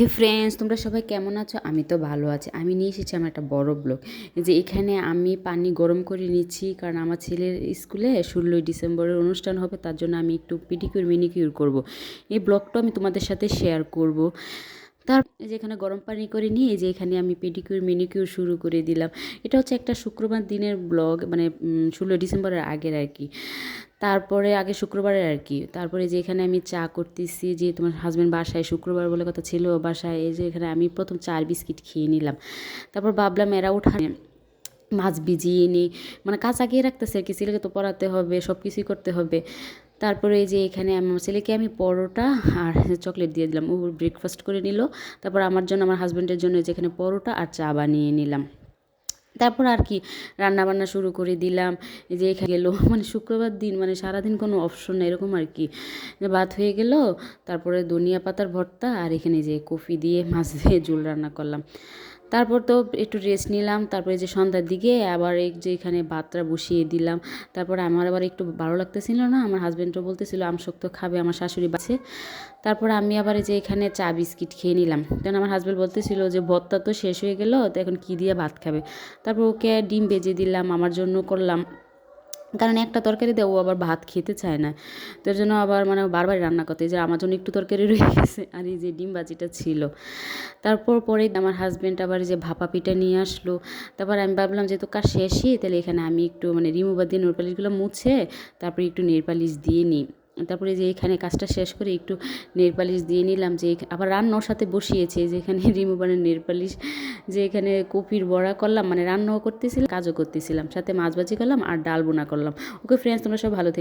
হে friends তোমরা সবাই কেমন আছো? আমি তো ভালো আছি। আমি নিয়ে এসেছি আমার একটা বড় ব্লগ যে এখানে আমি পানি গরম করে নিচ্ছি, কারণ আমার ছেলের স্কুলে ষোলোই ডিসেম্বরের অনুষ্ঠান হবে, তার জন্য আমি একটু পিডিকিউর মিনিকিউর করব। এই ব্লগটা আমি তোমাদের সাথে শেয়ার করব। তার এই যে এখানে গরম পানি করে নিয়ে যে এখানে আমি পেডিকিউর মিনিকিউর শুরু করে দিলাম। এটা হচ্ছে একটা শুক্রবার দিনের ব্লগ মানে ষোলোই ডিসেম্বরের আগের আর কি। তারপরে আগে শুক্রবারের আর কি। তারপরে যে এখানে আমি চা করতেছি, যে তোমার হাজব্যান্ড বাসায় শুক্রবার বলে কথা ছিল বাসায় এই যে এখানে আমি প্রথম চার বিস্কিট খেয়ে নিলাম। তারপর ভাবলাম এরা উঠা মাছ ভিজিয়ে নিই। মানে কাজ আগিয়ে রাখতেছে আর কি ছেলেকে তো পড়াতে হবে সব কিছুই করতে হবে। তারপরে এই যে এখানে আমার ছেলেকে আমি পরোটা আর চকলেট দিয়ে দিলাম। ও ব্রেকফাস্ট করে নিল। তারপর আমার জন্য, আমার হাজব্যান্ডের জন্য যেখানে পরোটা আর চা বানিয়ে নিলাম। তারপর আর কি রান্না বান্না শুরু করে দিলাম। যে এখানে গেলো। মানে শুক্রবার দিন মানে সারাদিন কোনো অপশন নেই, এরকম আর কি। যে ভাত হয়ে গেল, তারপরে ধনিয়া পাতার ভর্তা আর এখানে যে কফি দিয়ে মাছ দিয়ে ঝোল রান্না করলাম। তারপর তো একটু রেস্ট নিলাম, তারপরে যে সন্ধ্যার দিকে আবার এই যে এখানে ভাতটা বসিয়ে দিলাম। তারপর আমার আবার একটু ভালো লাগতেছিল না, আমার হাজব্যান্ডও বলতেছিল আমশক্ত খাবে, আমার শাশুড়ি বাছে তারপর আমি আবার যে এখানে চা, বিস্কিট খেয়ে নিলাম। কারণ আমার হাজব্যান্ড বলতেছিল যে, ভর্তা তো শেষ হয়ে গেল, তো এখন কী দিয়ে ভাত খাবে? তারপর ওকে ডিম বেজে দিলাম, আমার জন্য করলাম কারণ একটা তরকারি দেবো আবার ভাত খেতে চায় না। তো এর জন্য আবার মানে বারবার রান্না করতে যে আমার জন্য একটু তরকারি রয়ে গেছে। আর এই যে ডিম বাজিটা ছিল। তারপর পরে আমার হাজব্যান্ড আবার যে ভাপা পিঠা নিয়ে আসলো। তারপর আমি ভাবলাম যেহেতু কাজ শেষই। তাহলে এখানে আমি একটু মানে রিমুভার দিয়ে নেরপালিশগুলো মুছে, তারপরে একটু নেরপালিশ দিয়ে নিই। তারপরে যে এখানে কাজটা শেষ করে একটু নেল পালিশ দিয়ে নিলাম যে আবার রান্নার সাথে বসিয়েছে যে এখানে রিমুভারের নেল পালিশ, যে এখানে কপির বড়া করলাম মানে রান্নাও করতেছিলাম, কাজও করতেছিলাম, সাথে মাছ ভাজি করলাম আর ডাল বোনা করলাম। ওকে ফ্রেন্ডস তোমরা সব ভালো থেকো।